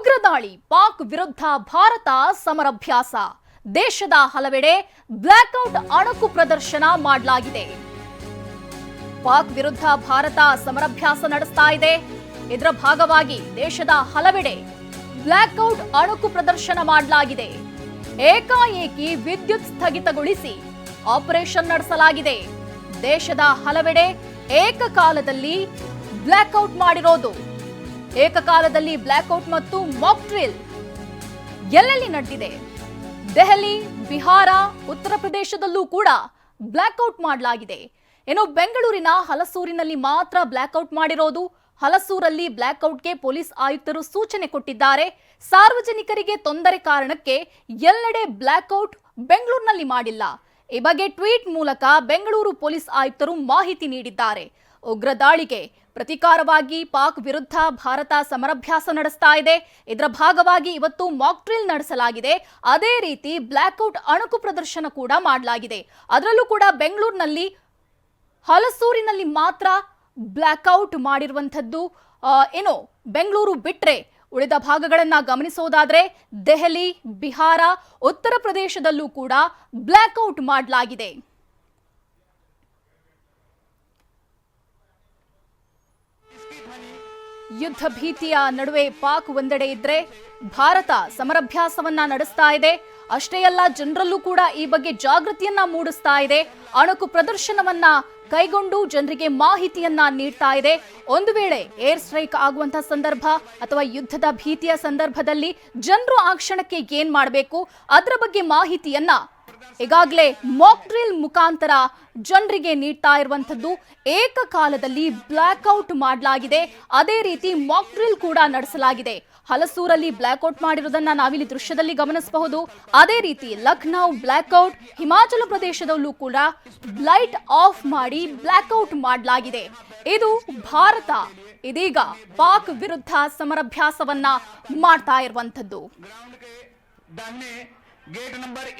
ಉಗ್ರ ದಾಳಿ ಪಾಕ್ ವಿರುದ್ಧ ಭಾರತ ಸಮರಭ್ಯಾಸ. ದೇಶದ ಹಲವೆಡೆ ಬ್ಲಾಕ್ಔಟ್ ಅಣುಕು ಪ್ರದರ್ಶನ ಮಾಡಲಾಗಿದೆ. ಪಾಕ್ ವಿರುದ್ಧ ಭಾರತ ಸಮರಭ್ಯಾಸ ನಡೆಸ್ತಾ ಇದೆ. ಇದರ ಭಾಗವಾಗಿ ದೇಶದ ಹಲವೆಡೆ ಬ್ಲಾಕ್ಔಟ್ ಅಣುಕು ಪ್ರದರ್ಶನ ಮಾಡಲಾಗಿದೆ. ಏಕಾಏಕಿ ವಿದ್ಯುತ್ ಸ್ಥಗಿತಗೊಳಿಸಿ ಆಪರೇಷನ್ ನಡೆಸಲಾಗಿದೆ. ದೇಶದ ಹಲವೆಡೆ ಏಕಕಾಲದಲ್ಲಿ ಬ್ಲಾಕ್ಔಟ್ ಮಾಡಿರೋದು. ಏಕಕಾಲದಲ್ಲಿ ಬ್ಲಾಕ್ಔಟ್ ಮತ್ತು ಮಾಕ್ ಡ್ರಿಲ್ ಎಲ್ಲೆಲ್ಲಿ ನಡೆದಿದೆ? ದೆಹಲಿ, ಬಿಹಾರ, ಉತ್ತರ ಪ್ರದೇಶದಲ್ಲೂ ಕೂಡ ಬ್ಲಾಕ್ಔಟ್ ಮಾಡಲಾಗಿದೆ. ಏನೋ ಬೆಂಗಳೂರಿನ ಹಲಸೂರಿನಲ್ಲಿ ಮಾತ್ರ ಬ್ಲಾಕ್ಔಟ್ ಮಾಡಿರೋದು. ಹಲಸೂರಲ್ಲಿ ಬ್ಲಾಕ್ಔಟ್ಗೆ ಪೊಲೀಸ್ ಆಯುಕ್ತರು ಸೂಚನೆ ಕೊಟ್ಟಿದ್ದಾರೆ. ಸಾರ್ವಜನಿಕರಿಗೆ ತೊಂದರೆ ಕಾರಣಕ್ಕೆ ಎಲ್ಲೆಡೆ ಬ್ಲಾಕ್ಔಟ್ ಬೆಂಗಳೂರಿನಲ್ಲಿ ಮಾಡಿಲ್ಲ. ಈ ಬಗ್ಗೆ ಟ್ವೀಟ್ ಮೂಲಕ ಬೆಂಗಳೂರು ಪೊಲೀಸ್ ಆಯುಕ್ತರು ಮಾಹಿತಿ ನೀಡಿದ್ದಾರೆ. ಉಗ್ರ ದಾಳಿಗೆ ಪ್ರತೀಕಾರವಾಗಿ ಪಾಕ್ ವಿರುದ್ಧ ಭಾರತ ಸಮರಭ್ಯಾಸ ನಡೆಸ್ತಾ ಇದೆ. ಇದರ ಭಾಗವಾಗಿ ಇವತ್ತು ಮಾಕ್ ಡ್ರಿಲ್ ನಡೆಸಲಾಗಿದೆ. ಅದೇ ರೀತಿ ಬ್ಲಾಕ್ಔಟ್ ಅಣುಕು ಪ್ರದರ್ಶನ ಕೂಡ ಮಾಡಲಾಗಿದೆ. ಅದರಲ್ಲೂ ಕೂಡ ಬೆಂಗಳೂರಿನಲ್ಲಿ, ಹಲಸೂರಿನಲ್ಲಿ ಮಾತ್ರ ಬ್ಲಾಕ್ಔಟ್ ಮಾಡಿರುವಂಥದ್ದು. ಏನೋ, ಬೆಂಗಳೂರು ಬಿಟ್ಟರೆ ಉಳಿದ ಭಾಗಗಳನ್ನು ಗಮನಿಸೋದಾದರೆ ದೆಹಲಿ, ಬಿಹಾರ, ಉತ್ತರ ಪ್ರದೇಶದಲ್ಲೂ ಕೂಡ ಬ್ಲಾಕ್ಔಟ್ ಮಾಡಲಾಗಿದೆ. ಯುದ್ಧ ಭೀತಿಯ ನಡುವೆ ಪಾಕ್ ಒಂದೆಡೆ ಇದ್ರೆ ಭಾರತ ಸಮರಭ್ಯಾಸವನ್ನ ನಡೆಸ್ತಾ ಇದೆ. ಅಷ್ಟೇ ಅಲ್ಲ, ಜನರಲ್ಲೂ ಕೂಡ ಈ ಬಗ್ಗೆ ಜಾಗೃತಿಯನ್ನ ಮೂಡಿಸ್ತಾ ಇದೆ. ಅಣುಕು ಪ್ರದರ್ಶನವನ್ನ ಕೈಗೊಂಡು ಜನರಿಗೆ ಮಾಹಿತಿಯನ್ನ ನೀಡ್ತಾ ಇದೆ. ಒಂದು ವೇಳೆ ಏರ್ ಸ್ಟ್ರೈಕ್ ಆಗುವಂತಹ ಸಂದರ್ಭ ಅಥವಾ ಯುದ್ಧದ ಭೀತಿಯ ಸಂದರ್ಭದಲ್ಲಿ ಜನರು ಆ ಕ್ಷಣಕ್ಕೆ ಏನ್ ಮಾಡಬೇಕು? ಅದರ ಬಗ್ಗೆ ಮಾಹಿತಿಯನ್ನ ಈಗಾಗಲೇ ಮಾಕ್ ಡ್ರಿಲ್ ಮುಖಾಂತರ ಜನರಿಗೆ ನೀಡ್ತಾ ಇರುವಂಥದ್ದು ಏಕಕಾಲದಲ್ಲಿ ಬ್ಲ್ಯಾಕ್ಔಟ್ ಮಾಡಲಾಗಿದೆ. ಅದೇ ರೀತಿ ಮಾಕ್ ಡ್ರಿಲ್ ಕೂಡ ನಡೆಸಲಾಗಿದೆ. ಹಲಸೂರಲ್ಲಿ ಬ್ಲ್ಯಾಕ್ಔಟ್ ಮಾಡಿರೋದನ್ನ ನಾವಿಲ್ಲಿ ದೃಶ್ಯದಲ್ಲಿ ಗಮನಿಸಬಹುದು. ಅದೇ ರೀತಿ ಲಖನೌ ಬ್ಲ್ಯಾಕ್ಔಟ್ ಹಿಮಾಚಲ ಪ್ರದೇಶದಲ್ಲೂ ಕೂಡ ಲೈಟ್ ಆಫ್ ಮಾಡಿ ಬ್ಲ್ಯಾಕ್ಔಟ್ ಮಾಡಲಾಗಿದೆ. ಇದು ಭಾರತ, ಇದೀಗ ಪಾಕ್ ವಿರುದ್ಧ ಸಮರಭ್ಯಾಸವನ್ನ ಮಾಡ್ತಾ ಇರುವಂಥದ್ದು. Gate number